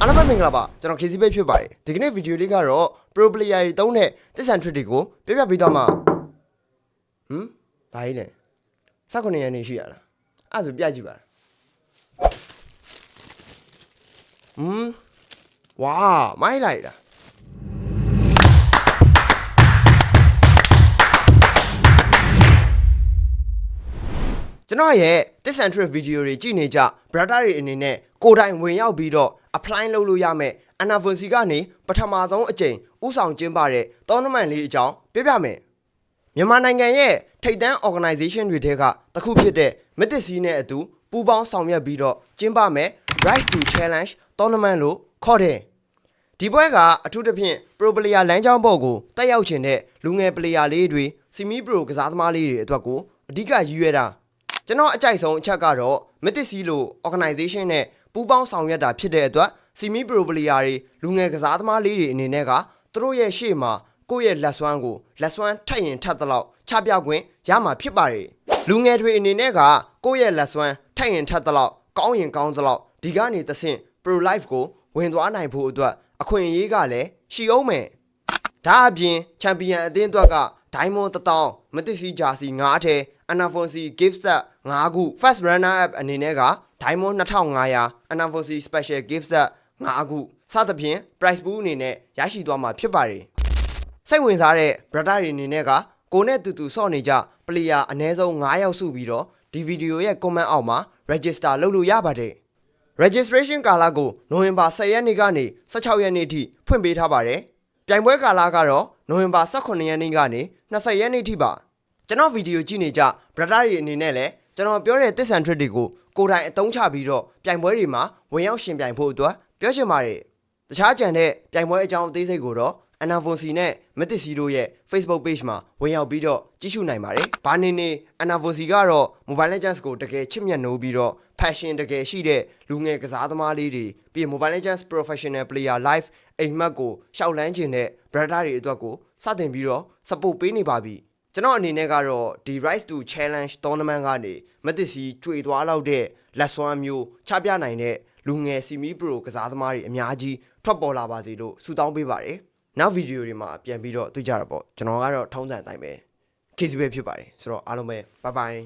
အားလုံးပဲမင်္ဂလာပါကျွန်တော် KC ပဲဖြစ်ပါတယ်ဒီကနေ့ဗီဒီယိုလေးကတော့ pro player တွေတုံးတဲ့သစ္စာ trick တွေကိုပြပြပေးသွားမှာဟမ်ဘာကြီးလဲ19ရက်နေရှိရလားအဲ့ဒါဆိုပြကြည့်ပါဟမ်ဝါမိုင်းလိုက်တာကျွန်တော်ရဲ့ Tips and Trick ဗီဒီယိုတွေကြည့်နေကြ brother တွေအနေနဲ့ကိုယ်တိုင်ဝင်ရောက်ပြီးတော့ apply လုပ်လို့ရမယ် Anavonsi ကနေပထမဆုံးအကြိမ်ဥဆောင်ကျင်းပတဲ့ tournament လေးအကြောင်းပြပြမယ်မြန်မာနိုင်ငံရဲ့ထိပ်တန်း organization တွေထဲကတစ်ခုဖြစ်တဲ့ Mythic နဲ့အတူပူးပေါင်းဆောင်ရွက်ပြီးတော့ကျင်းပမယ် Rise to Challenge tournament လို့ခေါ်တယ်ဒီပွဲကအထူးသဖြင့် pro player လမ်းကြောင်းပေါ်ကိုတက်ရောက်ခြင်းတဲ့လူငယ် player လေးတွေ semi pro ကစားသမားလေးတွေအတွက်ကိုအဓိကရည်ရွယ်တာ ကျွန်တော်အကြိုက်ဆုံးအချက်ကတော့ Mythic လို့ organization နဲ့ပူးပေါင်းဆောင်ရွက်တာဖြစ်တဲ့အတွက် semi pro player တွေလူငယ်ကစားသမားလေးတွေအနေနဲ့ကသူတို့ရဲ့ရှေ့မှာကိုယ့်ရဲ့လက်စွမ်းကိုလက်စွမ်းထက်ရင်ထက်သလောက်ချပြခွင့်ရမှာဖြစ်ပါတယ်လူငယ်တွေအနေနဲ့ကကိုယ့်ရဲ့လက်စွမ်းထက်ရင်ထက်သလောက်ကောင်းရင်ကောင်းသလောက်ဒီကနေတဆင့် pro life ကိုဝင်သွားနိုင်ဖို့အတွက်အခွင့်အရေးကလည်းရှိအောင်မယ်ဒါအပြင်ချန်ပီယံအသင်းအတွက်ကဒိုင်းမွန်1000 မတစ်စီဂျာစီ9ထဲအနာဖွန်စီ gift set 5ခု first runner up အနေနဲ့ကဒိုင်းမွန်2500အနာဖွန်စီ special gift set 5ခုစသဖြင့် price pool အနေနဲ့ရရှိသွားမှာဖြစ်ပါတယ်စိတ်ဝင်စားတဲ့ brother တွေအနေနဲ့ကကိုနဲ့တူတူဆော့နေကြ player အနည်းဆုံး9ယောက်စုပြီးတော့ဒီဗီဒီယိုရဲ့ comment အောက်မှာ register လုပ်လို့ရပါတယ် registration ကာလကိုနိုဝင်ဘာ10ရက်နေ့ကနေ16ရက်နေ့ထိဖွင့်ပေးထားပါတယ်။ ပြိုင်ပွဲကာလကတော့နိုဝင်ဘာ18ရက်နေ့ကနေ20ရက်နေ့ထိပါ။ကျွန်တော်ဗီဒီယိုကြည့်နေကြ brother တွေအနေနဲ့လည်းကျွန်တော်ပြောတဲ့တစ်ဆန် trick တွေကိုကိုယ်တိုင်အသုံးချပြီးတော့ပြိုင်ပွဲတွေမှာဝင်ရောက်ရှင်ပြိုင်ဖို့အတွက်ပြောချင်ပါတယ်။တခြားကြံတဲ့ပြိုင်ပွဲအကြောင်းအသေးစိတ်ကိုတော့ Anavonsi နဲ့ Mythic တို့ရဲ့ Facebook page မှာဝင်ရောက်ပြီးတော့ကြည့်ရှုနိုင်ပါတယ်။ဘာနေနေ Anavonsi ကတော့ Mobile Legends ကိုတကယ်ချစ်မြတ်နိုးပြီးတော့ passion တကယ်ရှိတဲ့လူငယ်ကစားသမားလေးတွေပြီးရင် Mobile Legends professional player live အိမ်မက်ကိုရှောက်လန်းခြင်းတဲ့ brother တွေအတွက်ကိုစတင်ပြီးတော့ support ပေးနေပါပြီ။ကျွန်တော်အနေနဲ့ကတော့ဒီ Rise to Challenge Tournament ကနေ Mythic ကြွေသွားလောက်တဲ့လက်စွမ်းမျိုးချပြနိုင်တဲ့လူငယ် Semi Pro ကစားသမားတွေအများကြီးထွက်ပေါ်လာပါစေလို့ဆုတောင်းပေးပါတယ်။ နောက်ဗီဒီယိုတွေမှာပြန်ပြီးတော့တွေ့ကြတာပေါ့ကျွန်တော်ကတော့ထုံးစံအတိုင်းပဲ KC ပဲဖြစ်ပါတယ်ဆိုတော့အားလုံးပဲ bye bye